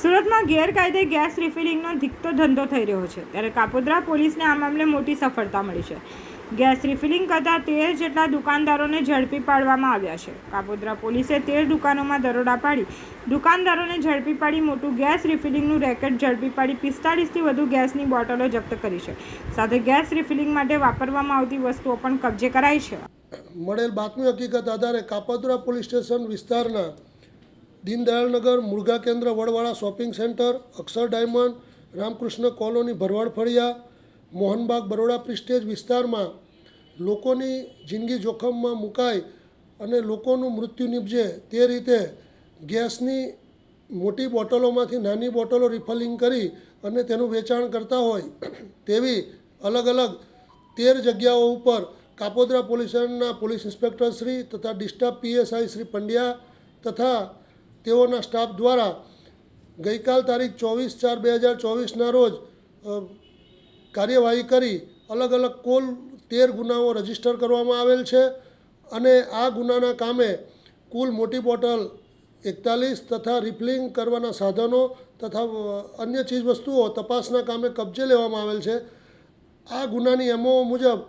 સુરતમાં ગેરકાયદે ગેસ રિફિલિંગનો ધીકતો ધંધો થઈ રહ્યો છે, ત્યારે કાપોદ્રા પોલીસને આ મામલે મોટી સફળતા મળી છે. ગેસ રિફિલિંગ કરતા તેર જેટલા દુકાનદારોને ઝડપી પાડવામાં આવ્યા છે. કાપોદ્રા પોલીસે તેર દુકાનોમાં દરોડા પાડી, દુકાનદારોને ઝડપી પાડી મોટું ગેસ રિફિલિંગનું રેકેટ ઝડપી પાડી પિસ્તાળીસથી વધુ ગેસની બોટલો જપ્ત કરી છે. સાથે ગેસ રિફિલિંગ માટે વાપરવામાં આવતી વસ્તુઓ પણ કબજે કરાઈ છે. મળેલ બાતમી હકીકત આધારે કાપોદ્રા પોલીસ સ્ટેશન વિસ્તારના દીનદયાળનગર મુરઘા કેન્દ્ર Vadwala shopping centre, Akshar diamond, Ramkrishna colony ભરવાડ ફળિયા, મોહનબાગ બરોડા પ્રિસ્ટેજ વિસ્તારમાં લોકોની જિંદગી જોખમમાં મુકાય અને લોકોનું મૃત્યુ નીપજે તે રીતે ગેસની મોટી બોટલોમાંથી નાની બોટલો રિફલિંગ કરી અને તેનું વેચાણ કરતા હોય તેવી અલગ અલગ તેર જગ્યાઓ ઉપર કાપોદ્રા પોલીસના પોલીસ ઇન્સ્પેક્ટર શ્રી તથા ડિસ્ટર્બ પીએસઆઈ શ્રી પંડ્યા તથા તેઓના સ્ટાફ દ્વારા ગઈકાલ તારીખ ચોવીસ ચાર બે હજાર ચોવીસના રોજ કાર્યવાહી કરી અલગ અલગ કુલ તેર ગુનાઓ રજિસ્ટર કરવામાં આવેલ છે અને આ ગુનાના કામે કુલ મોટી બોટલ એકતાલીસ તથા રિફિલિંગ કરવાના સાધનો તથા અન્ય ચીજ વસ્તુઓ તપાસના કામે કબજે લેવામાં આવેલ છે. આ ગુનાની એમઓ મુજબ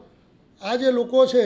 આ જે લોકો છે